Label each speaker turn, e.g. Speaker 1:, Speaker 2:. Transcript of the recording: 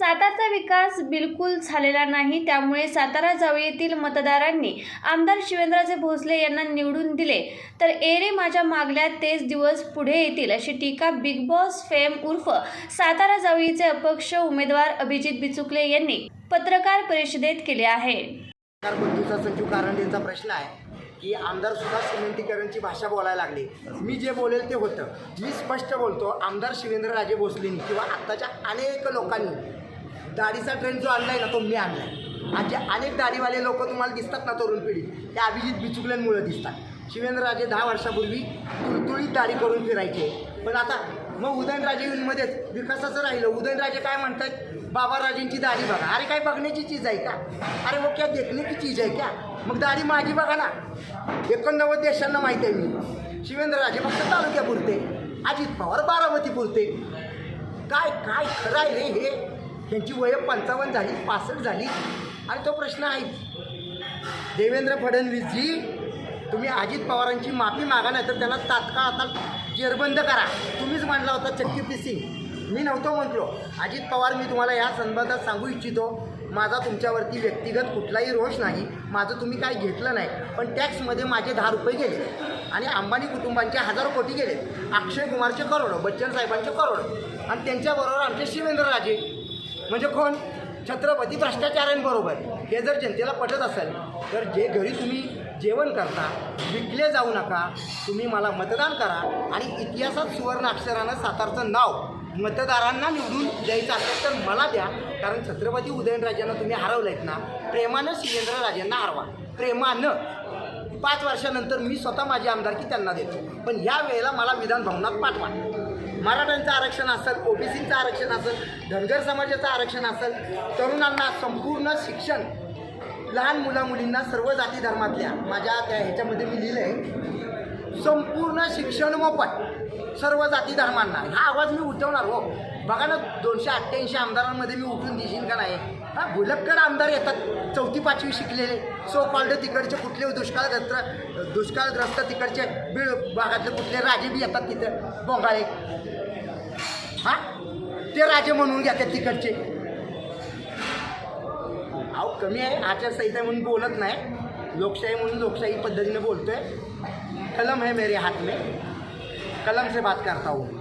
Speaker 1: सातारचा विकास बिलकुल झालेला नाही त्यामुळे सातारा जावळीतील मतदारांनी आमदार शिवेंद्रजे भोसले यांना निवडून दिले. तर एरे माझ्या मागल्या तेच दिवस पुढे येतील अशी टीका बिग बॉस फेम उर्फ सातारा जावळीचे अपक्ष उमेदवार अभिजित बिचुकले यांनी पत्रकार परिषदेत केले आहे.
Speaker 2: सचिव कारंडेंचा प्रश्न आहे की आमदार सुद्धा सिमेंटीकरणची भाषा बोलायला लागली. मी जे बोलेल ते होतं. मी स्पष्ट बोलतो आमदार शिवेंद्रराजे भोसलेंनी किंवा आत्ताच्या अनेक लोकांनी दाढीचा ट्रेंड जो आणला आहे ना तो मी आहे आज जे अनेक दाढीवाले लोक तुम्हाला दिसतात ना तरुण पिढी. ते अभिजित बिचुकल्यांमुळे दिसतात. शिवेंद्रराजे दहा वर्षापूर्वी तुळतुळीत दाढी करून फिरायचे. पण आता मग उदयनराजे मध्येच विकासाचं राहिलं. उदयनराजे काय म्हणतात? बाबाराजेंची दाढी बघा. अरे काय बघण्याची चीज आहे का? अरे वो क्या देखने की चीज आहे क्या? मग दाढी माझी बघा ना. एकोणनव्वद देशांना माहीत आहे मी. शिवेंद्रराजे फक्त तालुक्यापुरते. अजित पवार बारामतीपुरते. काय काय खरं आहे हे? त्यांची वय पंचावन्न झाली पासष्ट झाली. आणि तो प्रश्न आहे देवेंद्र फडणवीसजी तुम्ही अजित पवारांची माफी मागा नाही तर त्याला तात्काळ आता जेरबंद करा. तुम्हीच म्हणला होता चक्की सिंग. मी नव्हतो म्हटलो. अजित पवार मी तुम्हाला या संदर्भात सांगू इच्छितो माझा तुमच्यावरती व्यक्तिगत कुठलाही रोष नाही. माझं तुम्ही काय घेतलं नाही. पण टॅक्समध्ये माझे दहा रुपये गेले. आणि अंबानी कुटुंबांचे हजारो कोटी गेले. अक्षय कुमारचे करोडो बच्चन साहेबांचे करोडो. आणि त्यांच्याबरोबर आमचे शिवेंद्रराजे. म्हणजे कोण? छत्रपती भ्रष्टाचारांबरोबर हे जर जनतेला पटत असेल तर जे घरी तुम्ही जेवण करता विकले जाऊ नका. तुम्ही मला मतदान करा आणि इतिहासात सुवर्ण अक्षरानं सातारचं नाव मतदारांना निवडून द्यायचं असेल तर मला द्या. कारण छत्रपती उदयनराजांना तुम्ही हरवलेत ना प्रेमानं शिवेंद्रराजांना हरवा. प्रेमानं. पाच वर्षानंतर मी स्वतः माझी आमदारकी त्यांना देतो. पण या वेळेला मला विधान भवनात पाठवा. मराठ्यांचं आरक्षण असेल ओबीसीचं आरक्षण असेल धनगर समाजाचं आरक्षण असेल तरुणांना संपूर्ण शिक्षण लहान मुला मुलींना सर्व जाती धर्मातल्या माझ्या त्या ह्याच्यामध्ये मी लिहिलं आहे संपूर्ण शिक्षण मोफत सर्व जाती धर्मांना. हा आवाज मी उठवणार हो. बघा ना दोनशे अठ्ठ्याऐंशी आमदारांमध्ये मी उठून दिशीन का नाही? हा भुलक्कर आमदार येतात चौथी पाचवी शिकलेले. सो कॉल्ड तिकडचे कुठले दुष्काळग्रस्त दुष्काळग्रस्त तिकडचे बीड भागातले कुठले राजे बी येतात तिथं बोंगाळे. हा? ते राजे म्हणून घेतात तिकडचे. अहो कमी आहे आचारसंहिता म्हणून बोलत नाही. लोकशाही म्हणून लोकशाही पद्धतीने बोलतोय. कलम है मेरे हात में कलम से बात करता हूँ.